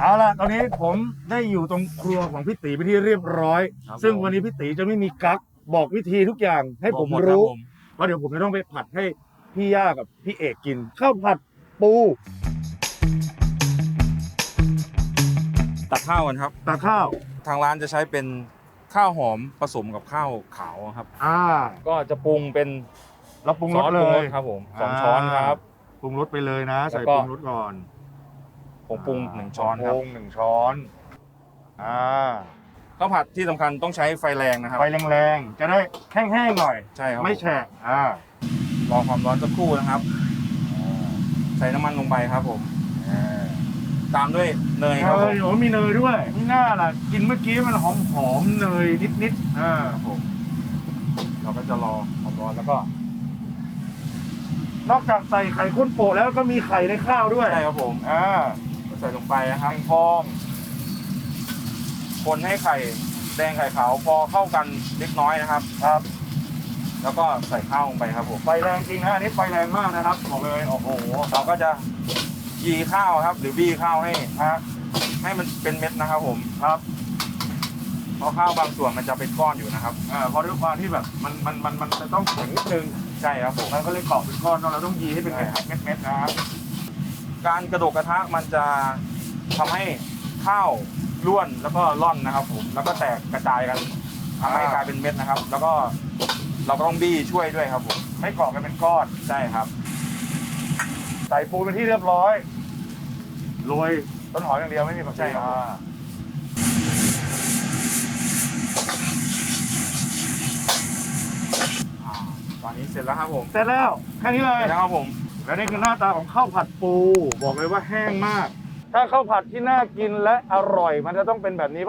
เอาล่ะตอนนี้ผมได้อยู่ตรงครัวของพี่ตีไปนที่เรียบร้อย ครับซึ่งผม วันนี้พี่ตีจะไม่มีกั๊กบอกวิธีทุกอย่างให้ผมบอกหดคบรู้ ผมเพราะเดี๋ยวผมจะต้องไปผัดให้พี่ย่ากับพี่เอกกินข้าวผัดปูตักข้าวกันครับ ตาข้าว ทางร้านจะใช้เป็นข้าวหอมผสมกับข้าวขาวครับ อ่า ก็จะปรุงเป็นเราปรุงซรอสสเลปรุงรย สครับผมสองอ่าช้อนครับ ปรุงรสไปเลยนะ ใส่แล้วก็ ปรุงรสก่อน ผงปรุงหนึ่งช้อนครับผงปรุงหนึ่งช้อนอ่าข้าวผัดที่สำคัญต้องใช้ไฟแรงนะครับไฟแรงๆจะได้แห้งๆหน่อย ใช่ครับไม่แฉะอ่ารอความร้อนสักครู่นะครับ ใส่น้ำมันลงไปครับผมอ่าตามด้วยเนยเนครับผยมโอ้มีเนยด้วยไม่น่าล่ะ กินเมื่อกี้มันหอมหอมๆเนยนิดๆอ่าครับผมเราก็จะรอความร้อนแล้วก็ นอกจากใส่ไข่ข้นโปะแล้วก็มีไข่ในข้าวด้วยใช่ครับผมอ่าก็ ใส่ลงไปนะคหรับนึ่งฟองคนให้ไข่แดงไข่ขาวพอเข้ากันเล็กน้อยนะครับ ครับ แล้วก็ใส่ข้าวลงไปครับผมไฟแรงจริงนะอันนี้ไฟแรงมากนะครับบอกเลยโอ้โหเราก็จะยีข้าวครับ หรือบี้ข้าวให้ฮะให้มันเป็นเม็ดนะครับ ผมครับเพราะข้าวบางส่วนมันจะเป็นก้อนอยู่นะครับอ่าเพราะด้วยความที่แบบมันมันมันมันจะต้องแข็งนิดนึงใช่ครับผมมันก็เลยเกาะเป็นก้อนเนอะเราต้องยีให้เป็นใช่ครับเม็ดเม็ดๆนะครับ การกระดกกระทะมันจะทำให้ข้าวร่วนแล้วก็ร่อนนะครับ ผมแล้วก็แตกกระจายกันทำให้กลายเป็นเม็ดนะครับ แล้วก็เราก็ต้องบี้ช่วยด้วยครับผมไม่เกาะกันเป็นก้อนใช่ครับ ใส่ปูเป็นที่เรียบร้อยโรยต้นหอมอย่างเดียวไม่มีผักชีใช่ครับอ่าอ่าตอนนี้เสร็จแล้วครับผม เสร็จแล้ว แค่นี้เลยเสร็จแล้วครับผม และนี่คือหน้าตาของข้าวผัดปู บอกเลยว่าแห้งมาก ถ้าข้าวผัดที่น่ากินและอร่อย มันจะต้องเป็นแบบนี้